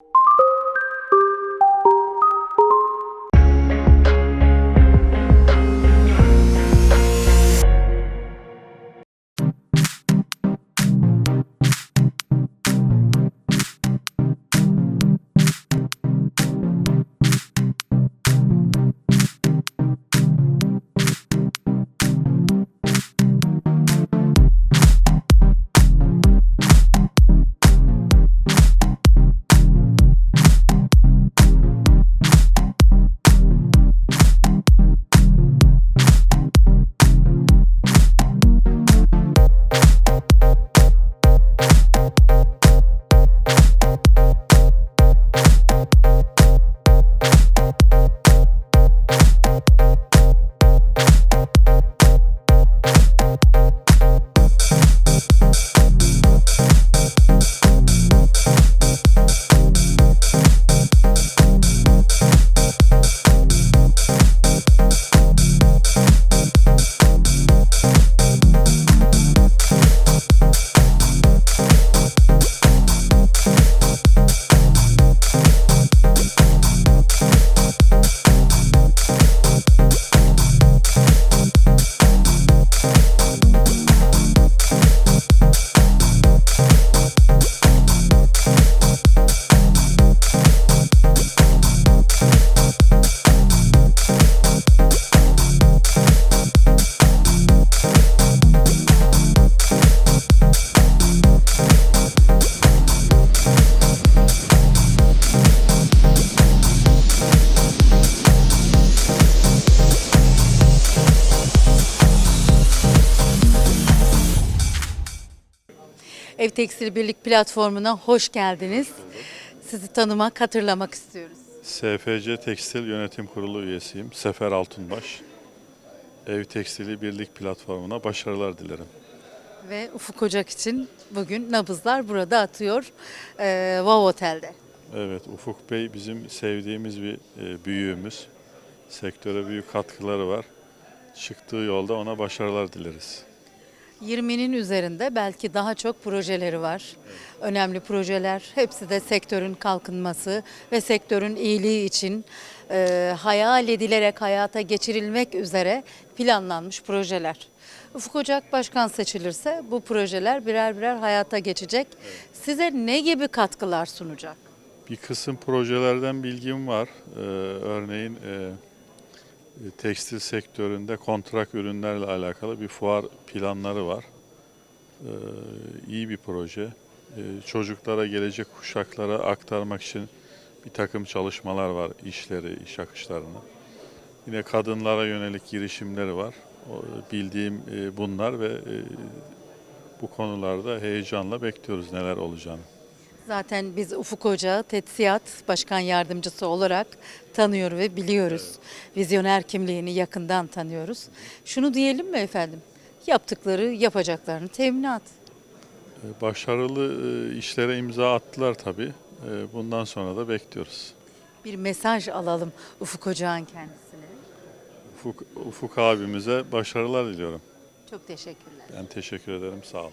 you Ev Tekstil Birlik platformuna hoş geldiniz. Sizi tanımak, hatırlamak istiyoruz. SFC Tekstil Yönetim Kurulu üyesiyim. Sefer Altunbaş. Ev Tekstili Birlik platformuna başarılar dilerim. Ve Ufuk Ocak için bugün nabızlar burada atıyor. Ee, Wow Otel'de. Evet, Ufuk Bey bizim sevdiğimiz bir e, büyüğümüz. Sektöre büyük katkıları var. Çıktığı yolda ona başarılar dileriz. 20'nin üzerinde belki daha çok projeleri var. Önemli projeler. Hepsi de sektörün kalkınması ve sektörün iyiliği için e, hayal edilerek hayata geçirilmek üzere planlanmış projeler. Ufuk Ocak Başkan seçilirse bu projeler birer birer hayata geçecek. Size ne gibi katkılar sunacak? Bir kısım projelerden bilgim var. Ee, örneğin e, tekstil sektöründe kontrak ürünlerle alakalı bir fuar planları var. Ee, iyi bir proje. Ee, çocuklara, gelecek kuşaklara aktarmak için bir takım çalışmalar var, işleri, iş akışlarını. Yine kadınlara yönelik girişimleri var. Bildiğim e, bunlar ve e, bu konularda heyecanla bekliyoruz neler olacağını. Zaten biz Ufuk Hoca Tetsiyat Başkan Yardımcısı olarak tanıyor ve biliyoruz. Vizyoner kimliğini yakından tanıyoruz. Şunu diyelim mi efendim? Yaptıkları, yapacaklarını teminat. E, Başarılı e, işlere imza attılar tabii. E, Bundan sonra da bekliyoruz. Bir mesaj alalım Ufuk Hoca'nın kendisine. Ufuk, Ufuk abimize başarılar diliyorum. Çok teşekkürler. Ben teşekkür ederim. Sağ olun.